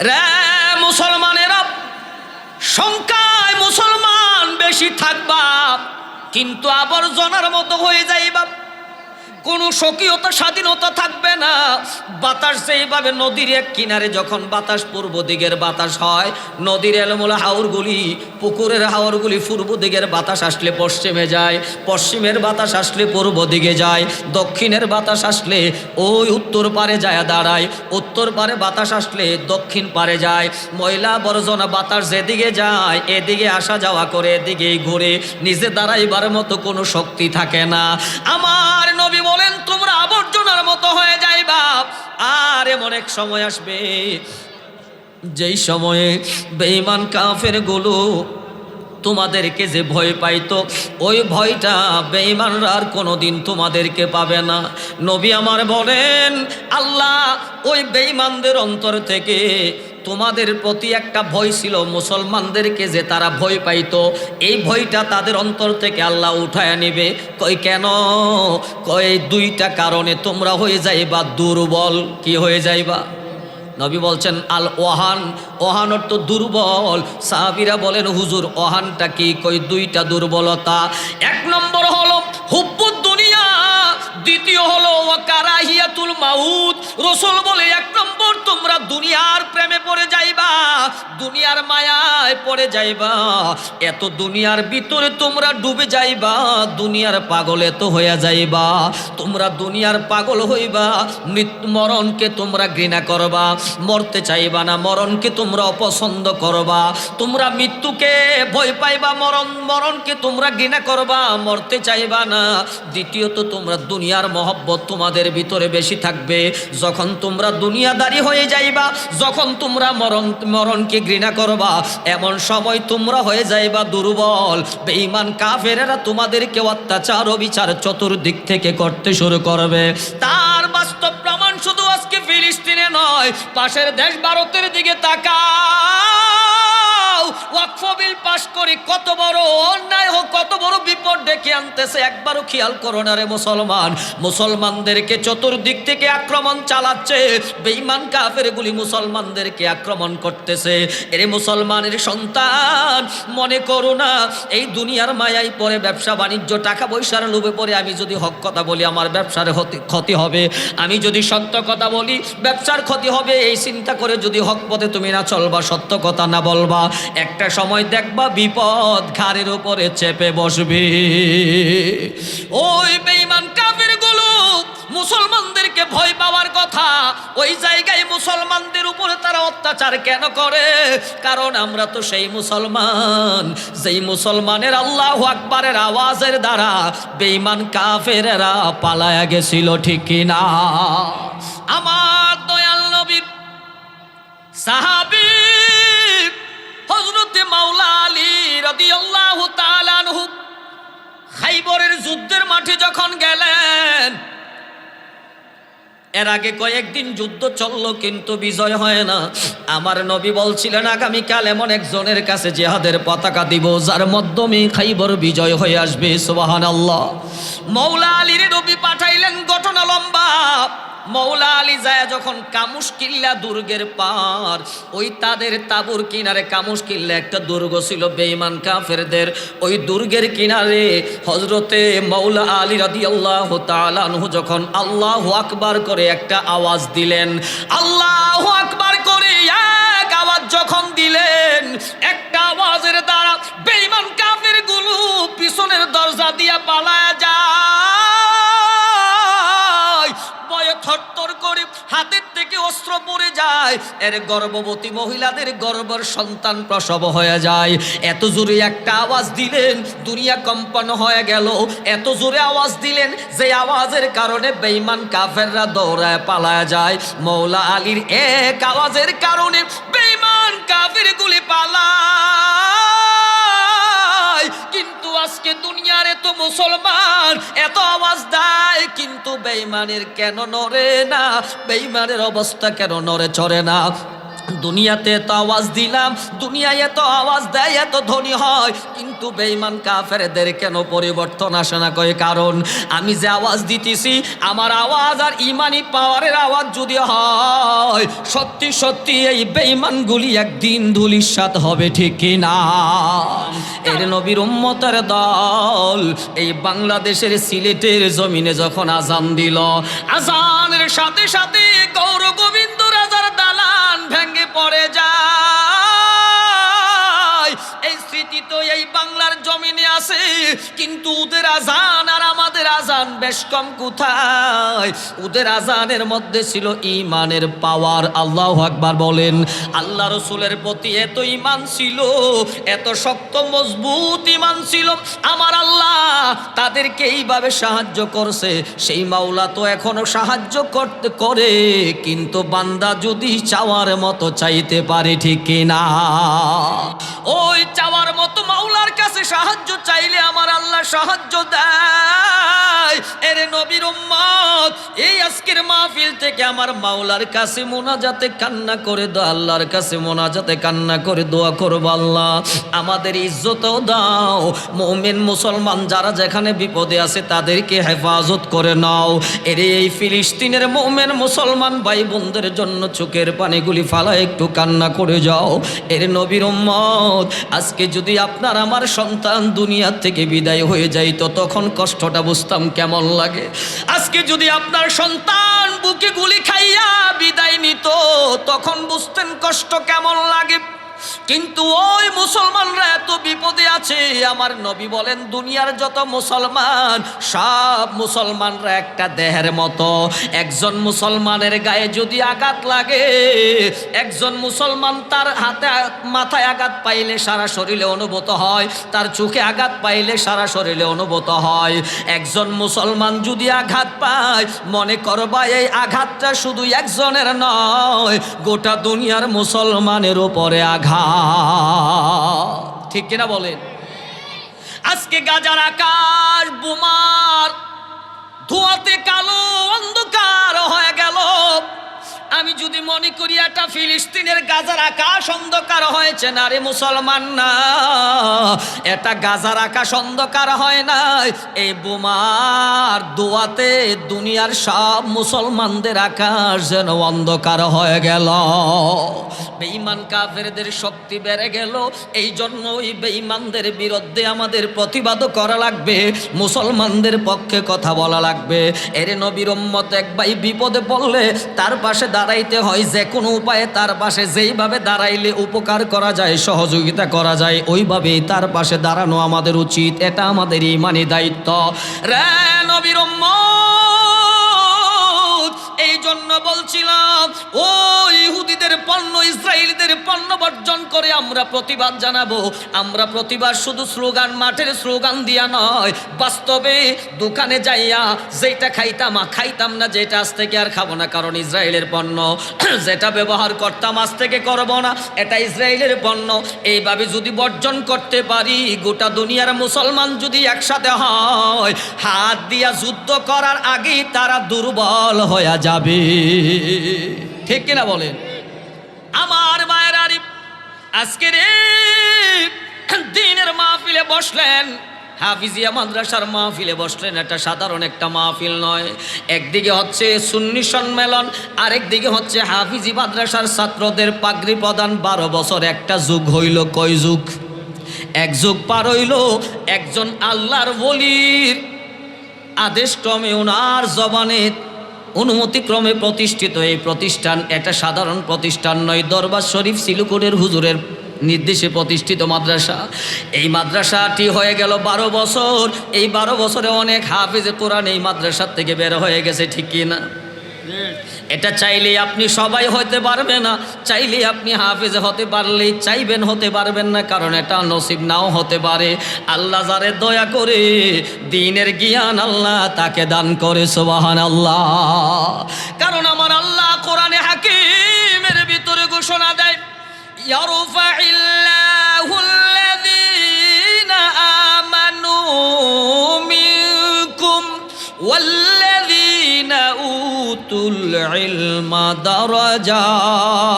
রে মুসলমানেরা সংখ্যায় মুসলমান বেশি থাকবা কিন্তু আবর্জনার মতো হয়ে যাইবা। কোনো স্বকীয়তা, স্বাধীনতা থাকবে না। বাতাস যেইভাবে নদীর এক কিনারে যখন বাতাস পূর্ব দিকের বাতাস হয়, নদীর এলমূল হাওরগুলি, পুকুরের হাওরগুলি পূর্ব দিকের বাতাস আসলে পশ্চিমে যায়, পশ্চিমের বাতাস আসলে পূর্ব দিকে যায়, দক্ষিণের বাতাস আসলে ওই উত্তর পারে যায় দাঁড়ায়, উত্তর পারে বাতাস আসলে দক্ষিণ পারে যায়। ময়লা বর্জনা বাতাস যেদিকে যায়, এদিকে আসা যাওয়া করে, এদিকেই ঘুরে, নিজে দাঁড়াইবার মতো কোনো শক্তি থাকে না। আমার নবী বলেন, তোমরা আবর্জনার মতো হয়ে যাইবা আর এমন এক সময় আসবে, যেই সময়ে বেঈমান কাফেরগুলো তোমাদেরকে যে ভয় পাইতো, ওই ভয়টা বেঈমানরা আর কোনোদিন তোমাদেরকে পাবে না। নবী আমার বলেন, আল্লাহ, ওই বেঈমানদের অন্তর থেকে তোমাদের প্রতি একটা ভয় ছিল, মুসলমানদেরকে যে তারা ভয় পাইত, এই ভয়টা তাদের অন্তর থেকে আল্লাহ উঠায় নেবে। কই কেন? কই দুইটা কারণে তোমরা হয়ে যাইবা দুর্বল, কি হয়ে যাইবা? নবী বলছেন আল ওহান ওহান তো দুর্বল। সাহাবিরা বলেন, হুজুর, অহানটা কি? কই, দুইটা দুর্বলতা। এক নম্বর হলো, হুব্বুদ দুনিয়া। দ্বিতীয় হলো কারাহিয়াতুল মাউত। রসুল বলে, এক নম্বর, তোমরা দুনিয়ার প্রেমে পড়ে যাইবা। দুনিয়ার মায়ায় পড়ে যাইবা। এত দুনিয়ার ভিতরে তোমরা ডুবে যাইবা। দুনিয়ার পাগলে তো হইয়া যাইবা। তোমরা দুনিয়ার পাগল হইবা। মৃত্যু মরণকে তোমরা ঘৃণা করবা। মরতে চাইবা না, মরণকে তোমরা অপছন্দ করবা, তোমরা মৃত্যুকে ভয় পাইবা, মরণ, মরণকে তোমরা ঘৃণা করবা, মরতে চাইবা না। দ্বিতীয়ত, তোমরা দুনিয়ার মহব্বত তোমাদের ভিতরে বেশি থাকবে। যখন তোমরা দুনিয়াদারি হয়ে যাইবা, যখন তোমরা মরণ, মরণকে ঘৃণা করবা, এমন সময় তোমরা হয়ে যাইবা দুর্বল। বেঈমান কাফেরেরা তোমাদেরকে অত্যাচার, অবিচার চতুর্দিক থেকে করতে শুরু করবে। তার বাস্তব প্রমাণ শুধু আজকে ফিলিস্তিনে নয় পাশের দেশ ভারতের দিকে তাকাও ওয়াকফ বিল পাশ করে, কত বড় অন্যায় হোক, কত বড় বিপদ ডেকে আনতেছে, একবারও খেয়াল করো না রে মুসলমান। মুসলমানদেরকে চতুর্দিক থেকে আক্রমণ চালাচ্ছে, বেঈমান কাফেরগুলি মুসলমানদেরকে আক্রমণ করতেছে। এরে মুসলমানের সন্তান, মনে করো না, এই দুনিয়ার মায়াই পরে ব্যবসা বাণিজ্য, টাকা পয়সার লোভে পরে আমি যদি হক কথা বলি, আমার ব্যবসার ক্ষতি হবে। আমি যদি সত্য কথা বলি, ব্যবসার ক্ষতি হবে, এই চিন্তা করে যদি হক পথে তুমি না চলবা, সত্য কথা না বলবা। একটা সময় দেখবা বিপদ ঘাড়ের উপরে চেপে বসবে। ওই বেঈমান কাফেরগুলো মুসলমানদেরকে ভয় পাওয়ার কথা, ওই জায়গায় মুসলমানদের উপরে তারা অত্যাচার কেন করে? কারণ আমরা তো সেই মুসলমান। যেই মুসলমানের আল্লাহ আকবারের আওয়াজের দ্বারা বেঈমান কাফেরেরা পালায়া গেছিল, ঠিক কিনা আমার দয়াল নবীর সাহাবি এর আগে কয়েকদিন যুদ্ধ চলল, কিন্তু বিজয় হয় না। আমার নবী বলছিলেন, আগামীকাল এমন একজনের কাছে জেহাদের পতাকা দিব, যার মাধ্যমে খাইবর বিজয় হয়ে আসবে। সোবাহান আল্লাহ মৌলা আলীর নবী পাঠাইলেন, ঘটনা লম্বা। মৌলা আলী যায় যখন কামুস কিল্লা দুর্গের পার, ওই তাদের তাবুর কিনারে কামুস কিল্লা একটা দুর্গ ছিল বেঈমান কাফেরদের। ওই দুর্গের কিনারে হজরতে মৌলা আলী রাদি আল্লাহ তালানহু যখন আল্লাহ আকবার করে একটা আওয়াজ দিলেন, আল্লাহ আকবার করে এক আওয়াজ যখন দিলেন, একটা আওয়াজের দ্বারা বেইমান কাফেরগুলো যায়, এর গর্ভবতী মহিলাদের গর্বর সন্তান প্রসব হয়ে যায়। এত জোরে একটা আওয়াজ দিলেন, দুনিয়া কম্পন হয়ে গেল। এত জোরে আওয়াজ দিলেন যে আওয়াজের কারণে বেঈমান কাফেররা দৌড়ায় পালায় যায়। মৌলা আলীর এক আওয়াজের কারণে বেইমান কাফের গুলি পালায়। আজকে দুনিয়ার এত মুসলমান, এত আওয়াজ দেয়, কিন্তু বেঈমানের কেন নড়ে না? বেঈমানের অবস্থা কেন নড়ে চড়ে না? দুনিয়াতে এত আওয়াজ দিলাম, দুনিয়ায় এত আওয়াজ দেয়, এত ধনী হয়, কিন্তু বেঈমান কাফেরদের কেন পরিবর্তন আসে না? কয় কারণ, আমি যে আওয়াজ দিতেছি, আমার আওয়াজ আর ইমানি পাওয়ারের আওয়াজ যদি হয়, সত্যি সত্যি এই বেঈমানগুলি একদিন ধুলিসাত হবে, ঠিক না এর নবীর উম্মতের দল, এই বাংলাদেশের সিলেটের জমিনে যখন আজান দিল, আজানের সাথে সাথে গৌর গোবিন্দ রাজার দালান ভেঙে পড়ে যায়। আছে, কিন্তু ওদের আজান আর আমাদের আজান বেশ কম কোথায়? ওদের আজানের মধ্যে ছিল ইমানের পাওয়ার। আল্লাহ আকবার বলেন, আল্লাহ রসুলের প্রতি এত ইমান ছিল, এত শক্ত, মজবুত ইমান ছিল, আমার আল্লাহ তাদেরকে এইভাবে সাহায্য করছে। সেই মাওলা তো এখনও সাহায্য করতে করে, কিন্তু বান্দা যদি চাওয়ার মতো চাইতে পারে ঠিক না ওই চাওয়ার মতো মাওলার কাছে সাহায্য চাইলে আমার আল্লাহ সাহায্য দেয়। এর নবীর উম্মত, এই আজকের মাহফিল থেকে আমার মাওলার কাছে মোনাজাতে কান্না করে দো আল্লাহর কাছে মোনাজাতে কান্না করে দোয়া করব আল্লাহ। আমাদের ইজ্জতও দাও। মৌমেন মুসলমান যারা যেখানে বিপদে আছে তাদেরকে হেফাজত করে নাও। এর এই ফিলিস্তিনের মৌমেন মুসলমান ভাই বোনদের জন্য চোখের পানিগুলি ফালা একটু কান্না করে যাও। এর নবীর উম্মত, আজকে যদি আপনার আমার সন্তান দুনিয়া থেকে বিদায় হয়ে যাই, তো তখন কষ্টটা বুঝতাম কেমন লাগে। আজকে যদি আপনার সন্তান বুকে গুলি খাইয়া বিদায় নিত, তখন বুঝতেন কষ্ট কেমন লাগে। কিন্তু ওই মুসলমানরা এত বিপদে আছে। আমার নবী বলেন, দুনিয়ার যত মুসলমান, সব মুসলমানরা একটা দেহের মতো। একজন মুসলমানের গায়ে যদি আঘাত লাগে, একজন মুসলমান তার হাতে মাথায় আঘাত পাইলে সারা শরীরে অনুভূত হয়, তার চোখে আঘাত পাইলে সারা শরীরে অনুভূত হয়। একজন মুসলমান যদি আঘাত পায়, মনে করবা এই আঘাতটা শুধু একজনের নয়, গোটা দুনিয়ার মুসলমানের উপরে আঘাত ঠিক কিনা বলেন? আজকে গাজার আকাশ বুমার ধোয়াতে কালো অন্ধকার হয়ে গেল। আমি যদি মনে করি একটা ফিলিস্তিনের গাজার আকাশ অন্ধকার হয়েছে না রে মুসলমান না এটা গাজার আকাশ অন্ধকার হয় নাই, এই বোমার দোয়াতে দুনিয়ার সব মুসলমানদের আকাশ যেন অন্ধকার হয়ে গেল। বেঈমান কাফেরদের শক্তি বেড়ে গেল এই জন্য ওই বেঈমানদের বিরুদ্ধে আমাদের প্রতিবাদ করা লাগবে, মুসলমানদের পক্ষে কথা বলা লাগবে। এর নবীর উম্মত এক ভাই বিপদে পড়লে তার পাশে দাঁড়াইতে হয়, যে কোনো উপায়ে তার পাশে যেইভাবে দাঁড়াইলে উপকার করা যায়, সহযোগিতা করা যায়, ওইভাবেই তার পাশে দাঁড়ানো আমাদের উচিত, এটা আমাদের মানে দায়িত্ব। রে নবীর এই জন্য বলছিলাম, ও ইহুদিদের পণ্য, ইসরায়েলিদের পণ্য বর্জন করে আমরা প্রতিবাদ জানাব। আমরা প্রতিবাদ শুধু স্লোগান, মাঠের স্লোগান দিয়া নয়। বাস্তবে দোকানে যাইয়া যেটা খাইতাম খাইতাম না, যেটা আজ থেকে আর খাব না, কারণ ইসরায়েলের পণ্য। যেটা ব্যবহার করতাম, আজ থেকে করব না, এটা ইসরায়েলের পণ্য। এইভাবে যদি বর্জন করতে পারি, গোটা দুনিয়ার মুসলমান যদি একসাথে হয়, হাত দিয়া যুদ্ধ করার আগেই তারা দুর্বল হয়ে যাবে। ঠিক কিনা বলেন? আমার মায়ের আরিফ আজকের দিনের মাহফিলে বসলেন। হাফিজিয়া মাদ্রাসার মাহফিলে বসলেন। এটা সাধারণ একটা মাহফিল নয়। একদিকে হচ্ছে সুন্নি সম্মেলন, আরেকদিকে হচ্ছে হাফিজি মাদ্রাসার ছাত্রদের পাগড়ি প্রদান। বারো বছর একটা যুগ হইল, কয় যুগ? এক যুগ পার হইল, একজন আল্লাহর বলির আদেশ ক্রমে ওনার জবানে অনুমতিক্রমে প্রতিষ্ঠিত এই প্রতিষ্ঠান এটা সাধারণ প্রতিষ্ঠান নয়। দরবার শরীফ সিলুকুরের হুজুরের নির্দেশে প্রতিষ্ঠিত মাদ্রাসা। এই মাদ্রাসাটি হয়ে গেল বারো বছর। এই বারো বছরে অনেক হাফিজে কোরআন এই মাদ্রাসার থেকে বের হয়ে গেছে, ঠিক কি না? এটা চাইলে আপনি সবাই হতে পারবে না চাইলে আপনি হাফেজ হতে পারলেই চাইবেন হতে পারবেন না কারণ এটা নসিব নাও হতে পারে আল্লাহ যারে দয়া করে দিনের জ্ঞান আল্লাহ তাকে দান করে সোবাহান আল্লাহ কারণ আমার আল্লাহ কোরআনে হাকিমের ভিতরে ঘোষণা দেয় يرفع الله الذين آمنوا الذين أوتوا العلم درجات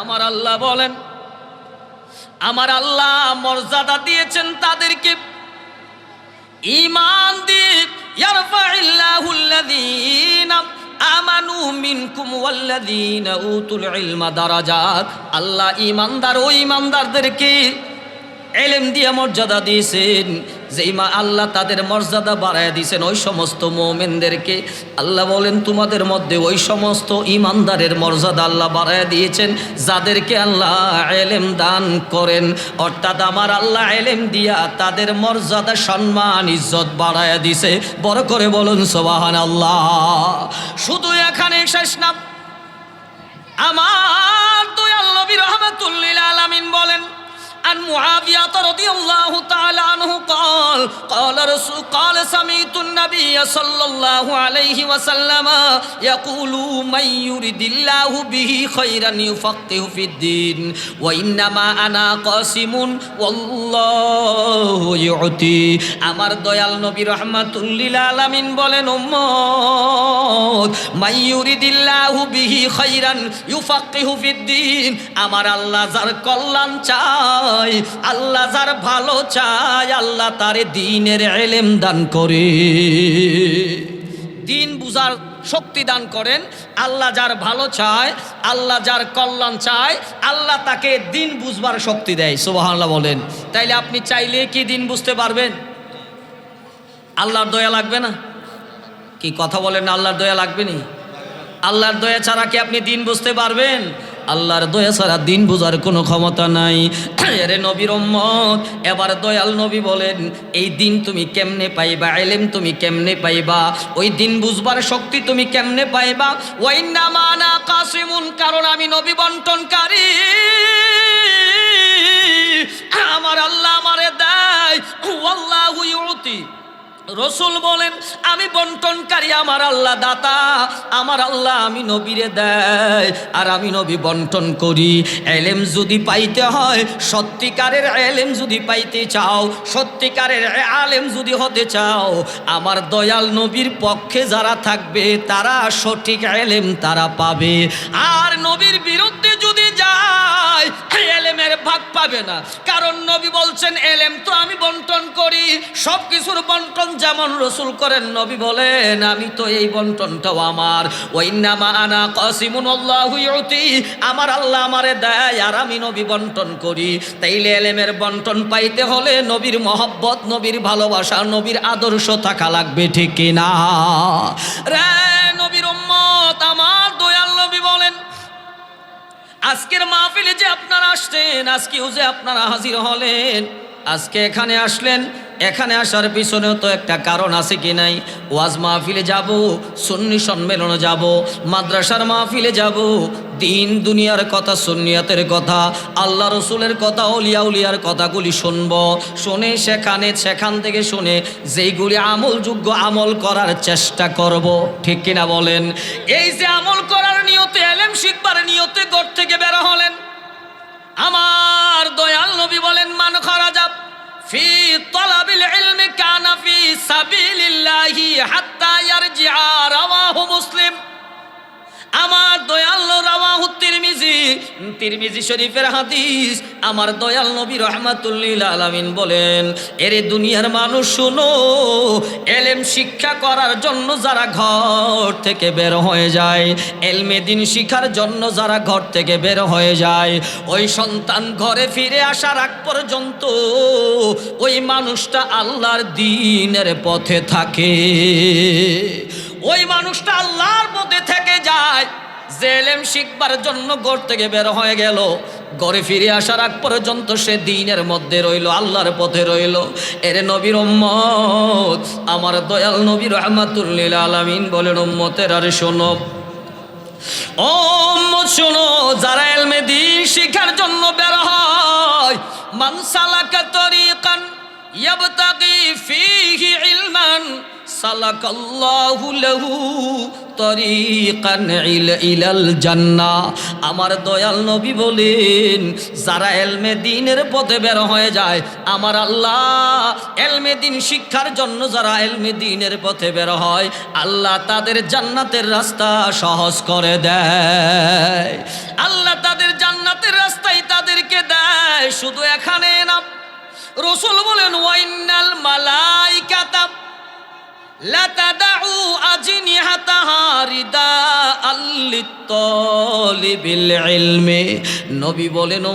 আমার আল্লাহ বলেন, আমার আল্লাহ মর্যাদা দিয়েছেন তাদেরকে। ইমান আমানু মিনকুম উতুল আল্লাহ ইমানদার ও ইমানদারদেরকে এলেম দিয়ে মর্যাদা দিয়েছেন। যেই মা আল্লাহ তাদের মর্যাদা বাড়ায় দিয়েছেন ওই সমস্ত মোমেনদেরকে। আল্লাহ বলেন, তোমাদের মধ্যে ওই সমস্ত ইমানদারের মর্যাদা আল্লাহ বাড়ায় দিয়েছেন, যাদেরকে আল্লাহ এলেম দান করেন। অর্থাৎ আমার আল্লাহ এলেম দিয়া তাদের মর্যাদা, সম্মান, ইজ্জত বাড়ায় দিছে বড় করে বলুন সোবাহান আল্লাহ শুধু এখানে শেষ না, আমার দয়াল নবী রহমাতুল্লিল আলামিন বলেন عن معاوية رضي الله تعالى قال قال رسول قال سمعت النبي صلى الله عليه وسلم يقول من يرد الله به خيرا يفقه في الدين وإنما أنا قاسم والله يعطي আমার দয়াল নবী রহমাতুল্লিল আলামিন বলেন উম্মত মাইয়ুরিদিল্লাহু বিহি খাইরান ইউফাক্কিহু ফিদ্দিন আমার আল্লাহ যার কল্যাণ চায় আল্লাহ যার ভালো চায় আল্লাহ তারে দ্বীনের ইলম দান করে। দিন বুঝার শক্তি দান করেন। আল্লাহ যার ভালো চায়, আল্লাহ যার কল্যাণ চায়, আল্লাহ তাকে দিন বুঝবার শক্তি দেয়, সুবহানাল্লাহ বলেন। তাইলে আপনি চাইলে কি দিন বুঝতে পারবেন? আল্লাহর দয়া লাগবে না? কি কথা বলেন আল্লাহর দয়া লাগবে নি? আল্লাহর দয়া ছাড়া কি আপনি দিন বুঝতে পারবেন? আল্লাহর দয়া ছাড়া দিন বোঝার কোনো ক্ষমতা নাই। এরে নবীর উম্মত, এবার দয়াল নবী বলেন, এই দিন তুমি কেমনে পাইবা? এলেম তুমি কেমনে পাইবা? ওই দিন বুঝবার শক্তি তুমি কেমনে পাইবা? ওই নামানা কাসিমুন, কারণ আমি নবী বন্টনকারী। আমার আল্লাহ আমারে দেয় আল্লাহু ইউতি। রসুল বলেন, আমি বন্টনকারী, আমার আল্লাহ দাতা। আমার আল্লাহ আমি নবীরে দেয়, আর আমি নবী বন্টন করি। এলেম যদি পাইতে হয়, সত্যিকারের এলেম যদি পাইতে চাও, সত্যিকারের আলেম যদি হতে চাও, আমার দয়াল নবীর পক্ষে যারা থাকবে, তারা সঠিক এলেম তারা পাবে। আর নবীর বিরুদ্ধে যদি যায় ভাগ পাবে না। কারণ নবী বলছেন, এলেম তো আমি বন্টন করি। সব কিছুর বন্টন যেমন রসুল করেন, নবী বলেন, আমি তো এই বন্টনটাও আমার। ওই নামা আনা কসিমুন আমার আল্লাহ আমারে দেয় আর আমি নবী বন্টন করি। তাইলে এলেমের বন্টন পাইতে হলে নবীর মহব্বত, নবীর ভালোবাসা, নবীর আদর্শ থাকা লাগবে, ঠিক কিনা? রে নবীর আমার দয়াল নবী বলেন আজকের মাহফিলে যে আপনারা আসছেন আজকেও যে আপনারা হাজির হলেন আজকে এখানে আসলেন, এখানে আসার পিছনেও তো একটা কারণ আছে কি নাই? ওয়াজ মাহফিলে যাব, সুন্নি সম্মেলনে যাব, মাদ্রাসার মাহফিলে যাব, দিন দুনিয়ার কথা, সুন্নিয়াতের কথা, আল্লাহ রসুলের কথা, অলিয়া উলিয়ার কথাগুলি শুনব। শুনে সেখানে, সেখান থেকে শুনে যেইগুলি আমলযোগ্য আমল করার চেষ্টা করব। ঠিক কিনা বলেন? এই যে আমল করার নিয়তে, এলেম শিখবার নিয়তে ঘর থেকে বের হলেন আমার দয়াল নবী বলেন, মান খরাজাব ফি তলাবিল ইলমি কানা ফি সাবিলিল্লাহি হাত্তা ইয়ারজিআ রাওয়াহু মুসলিম। আমার দয়াল রাওয়াহু তিরমিজি তিরমিজি শরীফের হাদিস, আমার দয়াল নবী রহমাতুল্লিল আলামিন বলেন, এরে দুনিয়ার মানুষ শুনো, এলেম শিক্ষা করার জন্য যারা ঘর থেকে বের হয়ে যায়, এলমে দিন শিখার জন্য যারা ঘর থেকে বের হয়ে যায়, ওই সন্তান ঘরে ফিরে আসার আগ পর্যন্ত ওই মানুষটা আল্লাহর দিনের পথে থাকে। ওই মানুষটা আল্লাহর পথে থেকে যায়। যে এলেম শিখবার জন্য ঘর থেকে বের হয়ে গেল। ঘরে ফিরে আসার আগ পর্যন্ত সে দিনের মধ্যে রইল, আল্লাহর পথে রইল। এর নবীর আমার দয়াল নবী রহমাতুল্লিল আলামিন বলেন, উম্মতের আর শোনো। ও শোনো, যারা এলমে দিন শিখার জন্য বের হয় মানসালাকা তরিকান ইয়াবতাগি ফীহি ইলমান আমার দয়াল নবী বলেন, যারা এলমে দিনের পথে বের হয়ে যায়, আমার আল্লাহ এলমে দিন শিক্ষার জন্য যারা এলমে দিনের পথে বের হয়, আল্লাহ তাদের জান্নাতের রাস্তা সহজ করে দেয়। আল্লাহ তাদের জান্নাতের রাস্তাই তাদেরকে দেয়, শুধু এখানে না। রসুল বলেন ওয়াইনাল মালাইকাতা নবী বলেন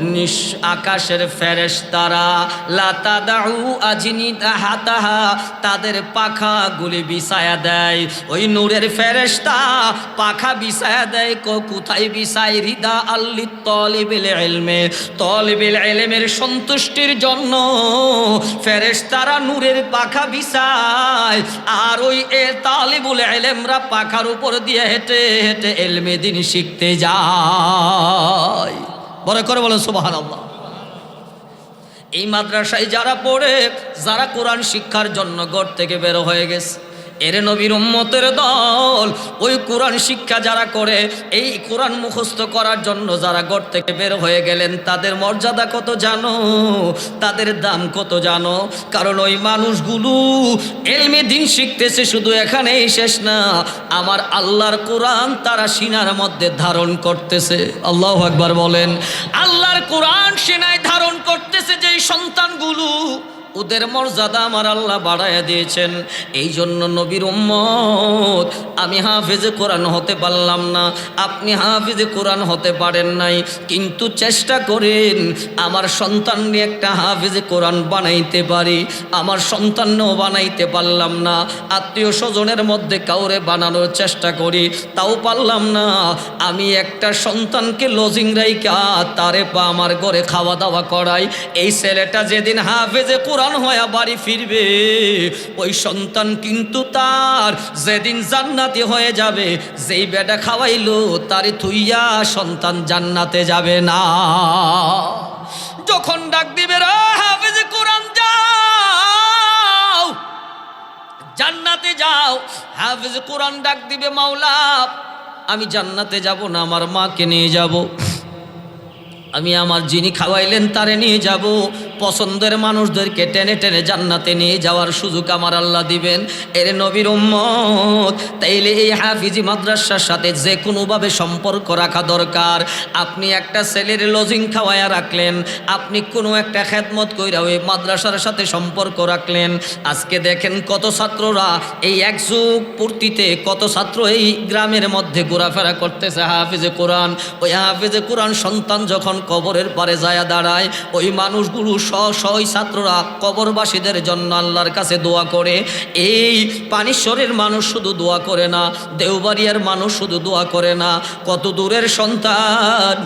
নিশ আকাশের ফেরেশতারা লাতাদাউ আজনিতাহাতাহা তাদের পাখাগুলি বিছায়া দেয়। ওই নূরের ফেরেশতা পাখা বিছায়া দেয় কো- কোথায় বিছায়? রিদা আল্লি তলিবিল ইলমে। তলিবিল ইলমের সন্তুষ্টির জন্য ফেরেশতারা নূরের পাখা বিছায়, আর ওই এ তালিবুল এলেমরা পাখার উপর দিয়ে হেঁটে হেঁটে এলমে দিন শিখতে যায়। বড় করে বলো, সুবহানাল্লাহ। এই মাদ্রাসায় যারা পড়ে, যারা কোরআন শিক্ষার জন্য গড় থেকে বেরো হয়ে গেছে এর নবীর উম্মতের দল, ওই কোরআন শিক্ষা যারা করে, এই কোরআন মুখস্থ করার জন্য যারা গড় থেকে বের হয়ে গেলেন, তাদের মর্যাদা কত জানো? তাদের দাম কত জানো? কারণ ওই মানুষগুলো এলমে দিন শিখতেছে শুধু এখানেই শেষ না, আমার আল্লাহর কোরআন তারা সিনার মধ্যে ধারণ করতেছে। আল্লাহ একবার বলেন, আল্লাহর কোরআন সিনায় ধারণ করতেছে যেই সন্তানগুলো ওদের মর্যাদা আমার আল্লাহ বাড়াইয়া দিয়েছেন। এই জন্য নবীর উম্মত, আমি হাফেজে কোরআন হতে পারলাম না। আপনি হাফেজে কোরআন হতে পারেন নাই, কিন্তু চেষ্টা করেন আমার সন্তান নিয়ে একটা হাফেজে কোরআন বানাইতে পারি। আমার সন্তানও বানাইতে পারলাম না। আত্মীয় স্বজনের মধ্যে কাউরে বানানোর চেষ্টা করি, তাও পারলাম না। আমি একটা সন্তানকে লজিং রাইকা তারে পা আমার ঘরে খাওয়া দাওয়া করাই। এই ছেলেটা যেদিন হাফেজে কোরআন হয়ে বাড়ি ফিরবে, ওই সন্তান কিন্তু তার যেদিন জান্নাতে হয়ে যাবে, যেই বেটা খাওয়াইলো তারে থুইয়া সন্তান জান্নাতে যাবে না। যখন ডাক দিবে কোরআন যাও, জান্নাতে যাও। হাফেজ, কোরআন ডাক দিবে, মাওলা, আমি জান্নাতে যাব না, আমার মাকে নিয়ে যাব। আমি আমার যিনি খাওয়াইলেন তারে নিয়ে যাব। পছন্দের মানুষদেরকে টেনে টেনে জান্নাতে নিয়ে যাওয়ার সুযোগ আমার আল্লাহ দিবেন। এর নবীর উম্মত, তাইলে এই হাফিজি মাদ্রাসার সাথে যে কোনোভাবে সম্পর্ক রাখা দরকার। আপনি একটা ছেলের লজিং খাওয়ায়া রাখলেন, আপনি কোনো একটা খেদমত কইরা ওই মাদ্রাসার সাথে সম্পর্ক রাখলেন। আজকে দেখেন কত ছাত্ররা এই এক যুগ পূর্তিতে কত ছাত্র এই গ্রামের মধ্যে ঘোরাফেরা করতেছে হাফিজে কোরআন। ওই হাফিজে কোরআন সন্তান যখন কবরের পারে যায় দাঁড়ায়, ওই মানুষগুলো সই ছাত্ররা কবরবাসীদের জন্য আল্লাহর কাছে দোয়া করে। এই পানিশ্বরের মানুষ শুধু দোয়া করে না দেওবাড়িয়ার মানুষ শুধু দোয়া করে না। কত দূরের সন্তান,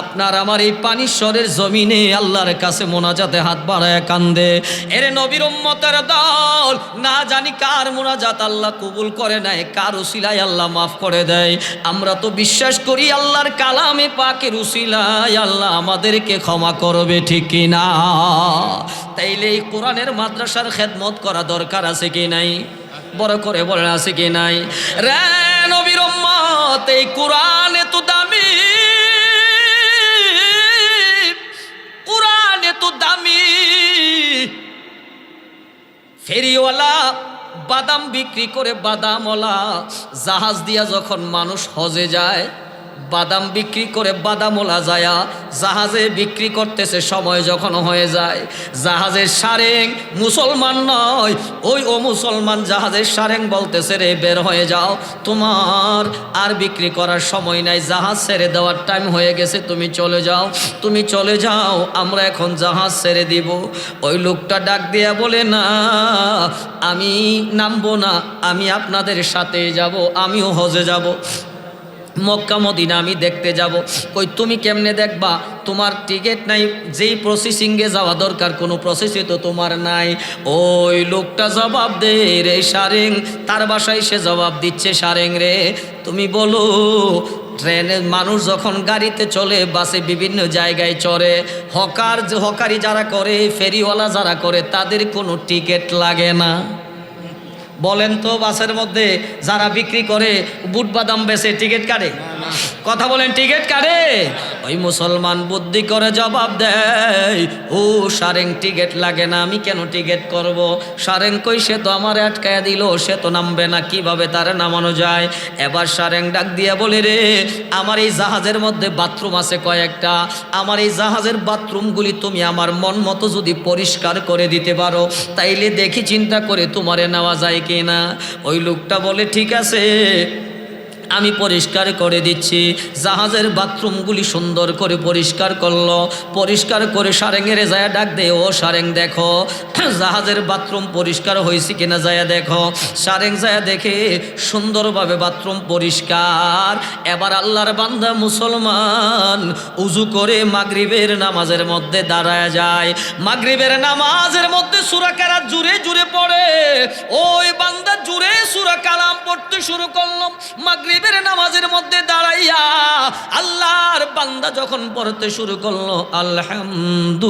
আপনার আমার এই পানিশ্বরের জমিনে আল্লাহর কাছে মোনাজাতে হাত বাড়ায় কান্দে। এর নবীর দল, না জানি কার মোনাজাত আল্লাহ কবুল করে নেয়, কার উসিলায় আল্লাহ মাফ করে দেয়। আমরা তো বিশ্বাস করি আল্লাহর কালামে পাকের উসিলায় আল্লাহ আমাদেরকে ক্ষমা করবে, ঠিক কি না তাইলে এই কোরআনের মাদ্রাসার খেদমত করা দরকার আছে কি নাই? বড় করে বলে আছে কি নাই? রে নবীর এই কোরআন এত দামি। কোরআন এত দামি। ফেরিওয়ালা বাদাম বিক্রি করে বাদামওয়ালা জাহাজ দিয়া যখন মানুষ হজে যায় বাদাম বিক্রি করে বাদামওয়ালা যায়া, জাহাজে বিক্রি করতেছে সময় যখন হয়ে যায়। জাহাজের সারেং মুসলমান নয়, ওই ও মুসলমান জাহাজের সারেং বলতেছে, রে, বের হয়ে যাও। তোমার আর বিক্রি করার সময় নাই, জাহাজ ছেড়ে দেওয়ার টাইম হয়ে গেছে, তুমি চলে যাও, তুমি চলে যাও, আমরা এখন জাহাজ ছেড়ে দিব। ওই লোকটা ডাক দিয়া বলে, না, আমি নামবো না, আমি আপনাদের সাথে যাব, আমিও হজে যাব। মক্কা মদিনা আমি দেখতে যাব। কই, তুমি কেমনে দেখবা? তোমার টিকিট নাই, যেই প্রসেসিংয়ে যাওয়া দরকার, কোনো প্রসেসে তো তোমার নাই। ওই লোকটা জবাব দে রে সারেং, তার বাসায় সে জবাব দিচ্ছে সারেং রে। তুমি বলো, ট্রেনে মানুষ যখন গাড়িতে চলে, বাসে বিভিন্ন জায়গায় চড়ে, হকার হকারি যারা করে, ফেরিওয়ালা যারা করে, তাদের কোনো টিকিট লাগে না। বলেন তো বাসের মধ্যে যারা বিক্রি করে বুট বাদাম বেচে টিকিট কাটে? কথা বলেন টিকিট কাটে? ওই মুসলমান বুদ্ধি করে জবাব দেয় ও সারেং টিকিট লাগে না আমি কেন টিকিট করব? সারেং কই সে তো আমার আটকায় দিল সে তো নামবে না কীভাবে তারে নামানো যায়? এবার সারেং ডাক দিয়ে বলে রে আমার এই জাহাজের মধ্যে বাথরুম আছে কয়েকটা। আমার এই জাহাজের বাথরুমগুলি তুমি আমার মন মতো যদি পরিষ্কার করে দিতে পারো তাইলে দেখি চিন্তা করে তোমারে নেওয়া যায় কি না। ওই লোকটা বলে, ঠিক আছে, আমি পরিষ্কার করে দিচ্ছি। জাহাজের বাথরুমগুলি সুন্দর করে পরিষ্কার করল। পরিষ্কার করে সারেঙের যায় ডাক দে, ও সারেং, দেখো, জাহাজের বাথরুম পরিষ্কার হয়েছে কিনা যায় দেখো। সারেং যায় দেখে সুন্দরভাবে বাথরুম পরিষ্কার। এবার আল্লাহর বান্দা মুসলমান উজু করে মাগরিবের নামাজের মধ্যে দাঁড়ায় যায়। মাগরিবের নামাজের মধ্যে সুরা ওই বান্দা জুড়ে সুরা কালাম পড়তে শুরু করল। মাগরিবের নামাজের মধ্যে দাঁড়াইয়া আল্লাহর বান্দা যখন পড়তে শুরু করল, আলহামদুলিল্লাহ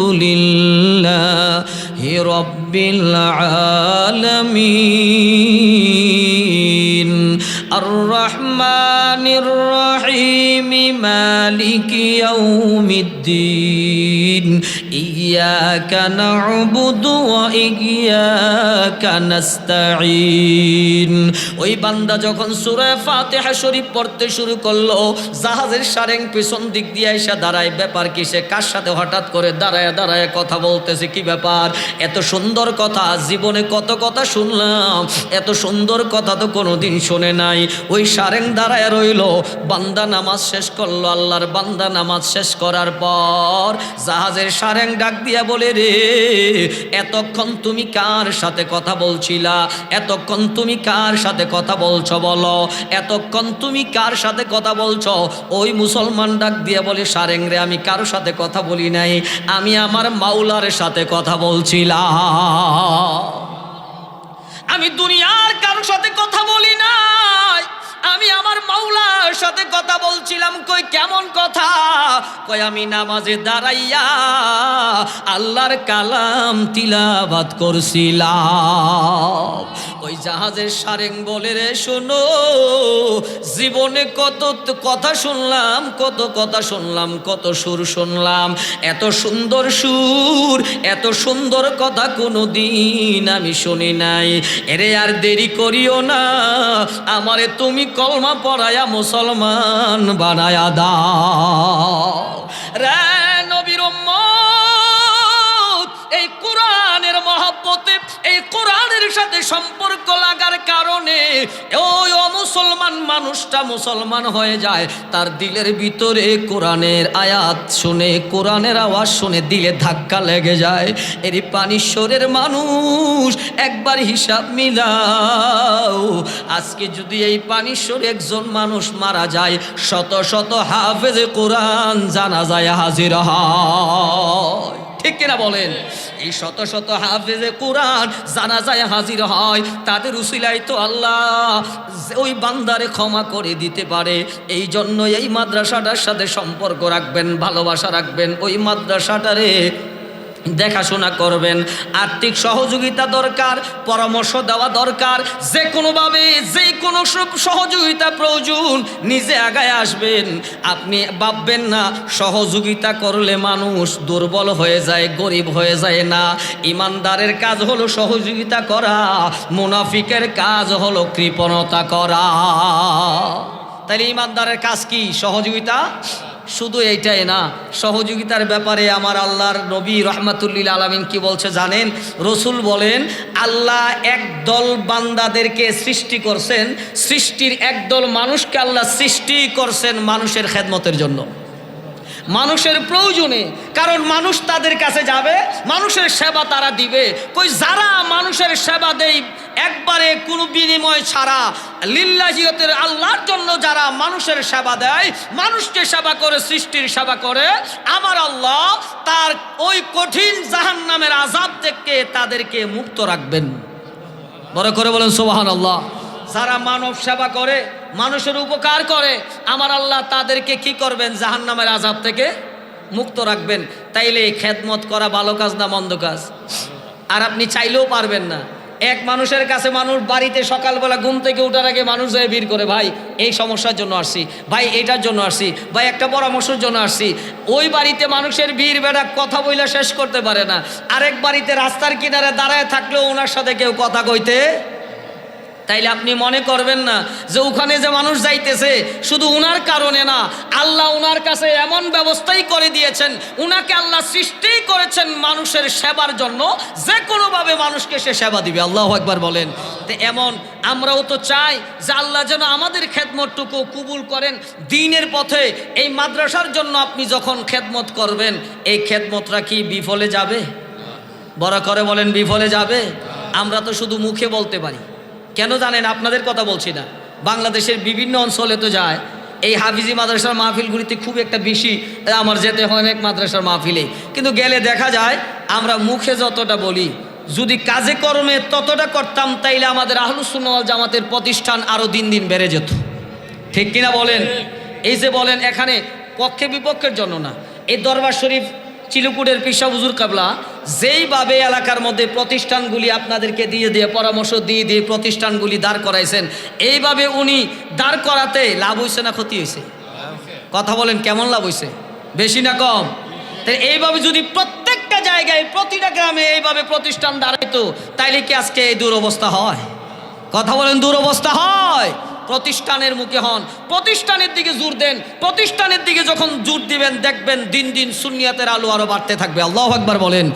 হে রব্বিল আলামিন। আর রহমানির রহিম, মালিক ইয়াউমিদ্দিন। না'বুদু ওয়া ইয়াকা নাস্তাঈন। ওই বান্দা যখন সূরা ফাতিহা শরীফ পড়তে শুরু করল, জাহাজের সারেং পেছন দিক দিয়ে এসে দাঁড়ায়। ব্যাপার কি, সে কার সাথে হঠাৎ করে দাঁড়ায় দাঁড়ায় কথা বলতেছে? কি ব্যাপার? এত সুন্দর কথা, জীবনে কত কথা শুনলাম, এত সুন্দর কথা তো কোনোদিন শোনে নাই। ওই সারেং দাঁড়ায় রইল, বান্দা নামাজ শেষ করল, আল্লাহর বান্দা নামাজ শেষ করার পর জাহাজের সারেং ডাক দিয়া বলে, রে, এতক্ষণ তুমি কার সাথে কথা বলছিলা? এতক্ষণ তুমি কার সাথে কথা বলছো বলো? এতক্ষণ তুমি কার সাথে কথা বলছো? ওই মুসলমান ডাক দিয়া বলে, সারেং রে, আমি কারোর সাথে কথা বলি নাই। আমি আমার মাওলার সাথে কথা বলছিলাম আমি দুনিয়ার কারোর সাথে কথা বলি নাই। আমি আমার মাওলার সাথে কথা বলছিলাম, কই কেমন কথা? কই আমি নামাজে দাঁড়াইয়া আল্লাহর কালাম তিলাবাত করছিলাম। ওই জাহাজের সারেং বলে রে, শোনো, জীবনে কত কথা শুনলাম, কত কথা শুনলাম, কত সুর শুনলাম। এত সুন্দর সুর, এত সুন্দর কথা কোনো দিন আমি শুনি নাই। এরে আর দেরি করিও না, আমারে তুমি কলমা পড়ায়া মুসলমান বানায়া দাও। রে কোরআনের সাথে সম্পর্ক লাগার কারণে ওই অমুসলমান মানুষটা মুসলমান হয়ে যায়। তার দিলের ভিতরে কোরআনের আয়াত শুনে, কোরআনের আওয়াজ শুনে দিলে ধাক্কা লেগে যায়। এর পানিশ্বরের মানুষ একবার হিসাব মিলাও, আজকে যদি এই পানিশ্বরে একজন মানুষ মারা যায়, শত শত হাফেজে কোরআন জানা যায় হাজির হয়। ঠিক কিনা বলেন? এই শত শত হাফেজে কোরআন জানা যায় হাজির হয়, তাদের উসিলাই তো আল্লাহ ওই বান্দারে ক্ষমা করে দিতে পারে। এই জন্য এই মাদ্রাসাটার সাথে সম্পর্ক রাখবেন, ভালোবাসা রাখবেন। ওই মাদ্রাসাটারে দেখাশোনা করবেন। আর্থিক সহযোগিতা দরকার, পরামর্শ দেওয়া দরকার। যে কোনোভাবে যে কোনো সহযোগিতা প্রয়োজন, নিজে আগায় আসবেন। আপনি ভাববেন না, সহযোগিতা করলে মানুষ দুর্বল হয়ে যায়, গরিব হয়ে যায় না। ইমানদারের কাজ হলো সহযোগিতা করা, মুনাফিকের কাজ হলো কৃপণতা করা। তাহলে ইমানদারের কাজ কি? সহযোগিতা? শুধু এইটাই না, সহযোগিতার ব্যাপারে আমার আল্লাহর নবী রহমাতুল্লিল আলমিন কি বলছে জানেন? রসুল বলেন, আল্লাহ একদল বান্দাদেরকে সৃষ্টি করছেন, সৃষ্টির একদল মানুষকে আল্লাহ সৃষ্টি করছেন মানুষের খেদমতের জন্য। মানুষের প্রয়োজনে, কারণ মানুষ তাদের কাছে যাবে, মানুষের সেবা তারা দিবে। কই যারা মানুষের সেবা দেয়, একবারে কোনো বিনিময় ছাড়া লিল্লাহিয়তের আল্লাহর জন্য যারা মানুষের সেবা দেয় মানুষকে সেবা করে, সৃষ্টির সেবা করে, আমার আল্লাহ তার ওই কঠিন জাহান্নামের আজাব থেকে তাদেরকে মুক্ত রাখবেন। বড় করে বলেন সোবাহান আল্লাহ যারা মানব সেবা করে, মানুষের উপকার করে, আমার আল্লাহ তাদেরকে কি করবেন? জাহান্নামের আজাব থেকে মুক্ত রাখবেন। তাইলে এই খেদমত করা ভালো কাজ না মন্দ কাজ? আর আপনি চাইলেও পারবেন না। এক মানুষের কাছে মানুষ বাড়িতে সকালবেলা ঘুম থেকে উঠার আগে মানুষ যায় ভিড় করে, ভাই, এই সমস্যার জন্য আসছি। ভাই, এটার জন্য আসছি। ভাই, একটা পরামর্শের জন্য আসছি। ওই বাড়িতে মানুষের ভিড় বেড়া কথা বইলা শেষ করতে পারে না। আরেক বাড়িতে রাস্তার কিনারে দাঁড়ায় থাকলেও ওনার সাথে কেউ কথা কইতে তাইলে আপনি মনে করবেন না যে ওখানে যে মানুষ যাইতেছে, শুধু উনার কারণে না, আল্লাহ উনার কাছে এমন ব্যবস্থাই করে দিয়েছেন, উনাকে আল্লাহ সৃষ্টিই করেছেন মানুষের সেবার জন্য, যে কোনোভাবে মানুষকে সে সেবা দিবে। আল্লাহ একবার বলেন। তো এমন, আমরাও তো চাই যে আল্লাহ যেন আমাদের খেদমতটুকু কবুল করেন। দিনের পথে এই মাদ্রাসার জন্য আপনি যখন খেদমত করবেন, এই খেদমতটা কি বিফলে যাবে? বড় করে বলেন, বিফলে যাবে? আমরা তো শুধু মুখে বলতে পারি। কেন জানেন? আপনাদের কথা বলছি না। বাংলাদেশের বিভিন্ন অঞ্চলে তো যায়, এই হাফিজি মাদ্রাসার মাহফিলগুলিতে খুব একটা বেশি আমার যেতে হয় অনেক মাদ্রাসার মাহফিলে। কিন্তু গেলে দেখা যায়, আমরা মুখে যতটা বলি, যদি কাজে কর্মে ততটা করতাম, তাইলে আমাদের আহলুসুন্নওয়াল জামাতের প্রতিষ্ঠান আরও দিন দিন বেড়ে যেত। ঠিক কিনা বলেন? এই যে বলেন, এখানে পক্ষে বিপক্ষের জন্য না। এই দরবার শরীফ চিলুকুটের পিসা হুজুর কাবলা, যেইভাবে এলাকার মধ্যে প্রতিষ্ঠানগুলি আপনাদেরকে দিয়ে দিয়ে পরামর্শ দিয়ে দিয়ে প্রতিষ্ঠানগুলি দাঁড় করাইছেন, এইভাবে উনি দাঁড় করাতে লাভ হয়েছে না ক্ষতি হয়েছে কথা বলেন, কেমন লাভ হয়েছে বেশি না কম? তাই এইভাবে যদি প্রত্যেকটা জায়গায়, প্রতিটা গ্রামে এইভাবে প্রতিষ্ঠান দাঁড়াইতো, তাইলে কি আজকে এই দুরবস্থা হয়? কথা বলেন, দুরবস্থা হয়! প্রতিষ্ঠানের মুখে হন। প্রতিষ্ঠানের দিকে জোর দেন। প্রতিষ্ঠানের দিকে যখন জোর দিবেন, দেখবেন দিন দিন সুনিয়াতের আলো আরও বাড়তে থাকবে। আল্লাহ একবার বলেন।